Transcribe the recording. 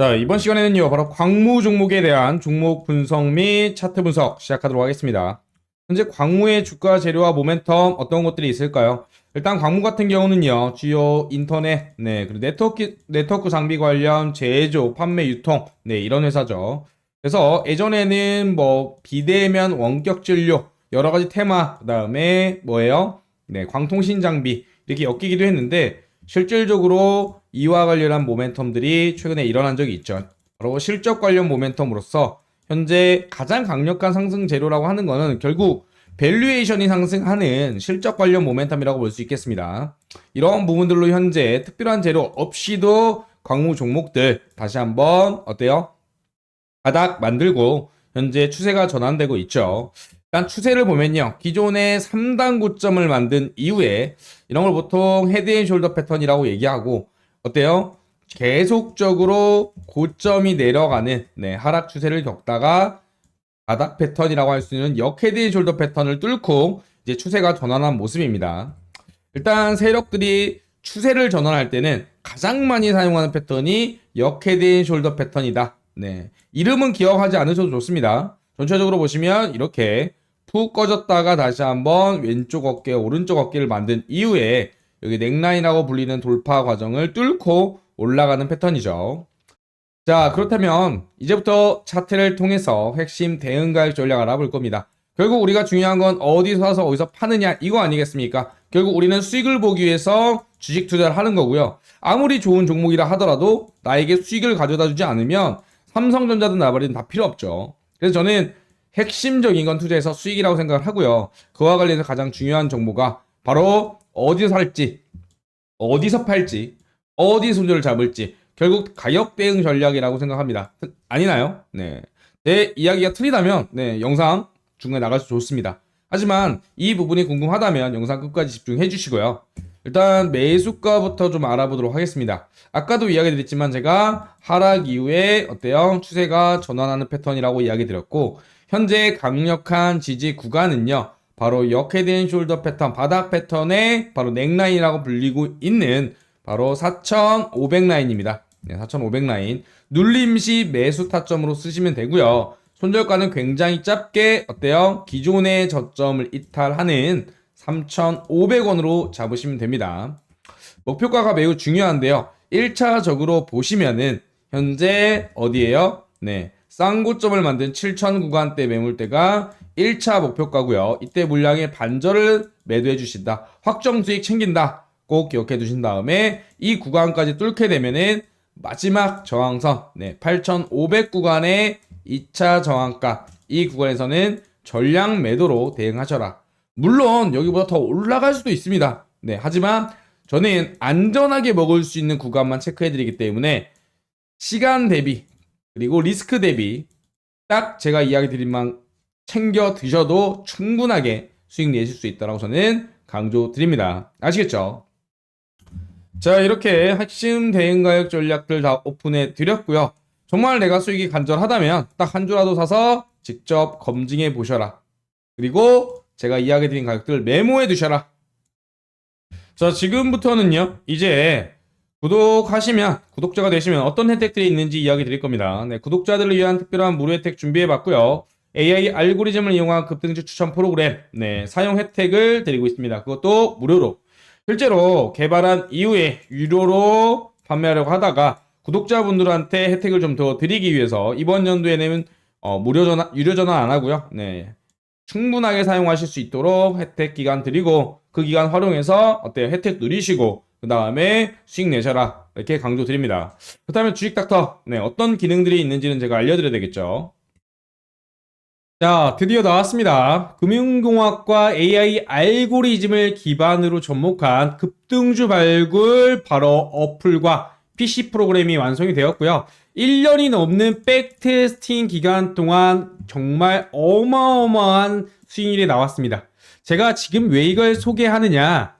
자, 이번 시간에는요, 바로 광무 종목에 대한 종목 분석 및 차트 분석 시작하도록 하겠습니다. 현재 광무의 주가 재료와 모멘텀 어떤 것들이 있을까요? 일단 광무 같은 경우는요, 주요 인터넷, 네, 그리고 네트워크, 네트워크 장비 관련 제조, 판매, 유통, 네, 이런 회사죠. 그래서 예전에는 뭐, 비대면 원격 진료, 여러 가지 테마, 그 다음에 뭐예요? 네, 광통신 장비, 이렇게 엮이기도 했는데, 실질적으로 이와 관련한 모멘텀들이 최근에 일어난 적이 있죠. 바로 실적 관련 모멘텀으로서 현재 가장 강력한 상승 재료라고 하는 거는 결국 밸류에이션이 상승하는 실적 관련 모멘텀이라고 볼 수 있겠습니다. 이런 부분들로 현재 특별한 재료 없이도 광무 종목들 다시 한번 어때요? 바닥 만들고 현재 추세가 전환되고 있죠. 일단 추세를 보면요. 기존의 3단 고점을 만든 이후에 이런 걸 보통 헤드앤숄더 패턴이라고 얘기하고 어때요? 계속적으로 고점이 내려가는 네, 하락 추세를 겪다가 바닥 패턴이라고 할 수 있는 역헤드앤숄더 패턴을 뚫고 이제 추세가 전환한 모습입니다. 일단 세력들이 추세를 전환할 때는 가장 많이 사용하는 패턴이 역헤드앤숄더 패턴이다. 네. 이름은 기억하지 않으셔도 좋습니다. 전체적으로 보시면 이렇게 푹 꺼졌다가 다시 한번 왼쪽 어깨, 오른쪽 어깨를 만든 이후에 여기 넥라인이라고 불리는 돌파 과정을 뚫고 올라가는 패턴이죠. 자, 그렇다면 이제부터 차트를 통해서 핵심 대응 가격 전략 알아볼 겁니다. 결국 우리가 중요한 건 어디서 사서 어디서 파느냐 이거 아니겠습니까? 결국 우리는 수익을 보기 위해서 주식 투자를 하는 거고요. 아무리 좋은 종목이라 하더라도 나에게 수익을 가져다 주지 않으면 삼성전자든 나발이든 다 필요 없죠. 그래서 저는 핵심적 인 건 투자에서 수익이라고 생각을 하고요. 그와 관련해서 가장 중요한 정보가 바로 어디서 살지, 어디서 팔지, 어디 손절을 잡을지 결국 가격 대응 전략이라고 생각합니다. 아니나요? 네. 내 이야기가 틀리다면 네, 영상 중간에 나가서 좋습니다. 하지만 이 부분이 궁금하다면 영상 끝까지 집중해 주시고요. 일단 매수가부터 좀 알아보도록 하겠습니다. 아까도 이야기 드렸지만 제가 하락 이후에 어때요? 추세가 전환하는 패턴이라고 이야기 드렸고 현재 강력한 지지 구간은요. 바로 역헤드앤 숄더 패턴, 바닥 패턴의 바로 넥라인이라고 불리고 있는 바로 4,500 라인입니다. 네, 4,500 라인. 눌림 시 매수 타점으로 쓰시면 되고요. 손절가는 굉장히 짧게 어때요? 기존의 저점을 이탈하는 3,500원으로 잡으시면 됩니다. 목표가가 매우 중요한데요. 1차적으로 보시면은 현재 어디에요? 네. 쌍고점을 만든 7,000 구간대 매물대가 1차 목표가고요. 이때 물량의 반절을 매도해 주신다. 확정 수익 챙긴다. 꼭 기억해 두신 다음에 이 구간까지 뚫게 되면은 마지막 저항선 네, 8,500 구간의 2차 저항가 이 구간에서는 전량 매도로 대응하셔라. 물론 여기보다 더 올라갈 수도 있습니다. 네, 하지만 저는 안전하게 먹을 수 있는 구간만 체크해 드리기 때문에 시간 대비 그리고 리스크 대비 딱 제가 이야기 드린 만 챙겨 드셔도 충분하게 수익 내실 수 있다고 저는 강조 드립니다. 아시겠죠? 자, 이렇게 핵심 대응 가격 전략들 다 오픈해 드렸고요. 정말 내가 수익이 간절하다면 딱 한 주라도 사서 직접 검증해 보셔라. 그리고 제가 이야기 드린 가격들 메모해 두셔라. 자, 지금부터는요. 이제 구독하시면 구독자가 되시면 어떤 혜택들이 있는지 이야기 드릴 겁니다. 네, 구독자들을 위한 특별한 무료 혜택 준비해 봤고요. AI 알고리즘을 이용한 급등주 추천 프로그램 네, 사용 혜택을 드리고 있습니다. 그것도 무료로. 실제로 개발한 이후에 유료로 판매하려고 하다가 구독자분들한테 혜택을 좀 더 드리기 위해서 이번 연도에는 어, 무료 전화, 유료 전화 안 하고요. 네. 충분하게 사용하실 수 있도록 혜택 기간 드리고 그 기간 활용해서 어때요? 혜택 누리시고 그 다음에 수익 내셔라 이렇게 강조 드립니다. 그렇다면 주식 닥터 네, 어떤 기능들이 있는지는 제가 알려드려야 되겠죠. 자, 드디어 나왔습니다. 금융공학과 AI 알고리즘을 기반으로 접목한 급등주 발굴 바로 어플과 PC 프로그램이 완성이 되었고요. 1년이 넘는 백테스팅 기간 동안 정말 어마어마한 수익률이 나왔습니다. 제가 지금 왜 이걸 소개하느냐?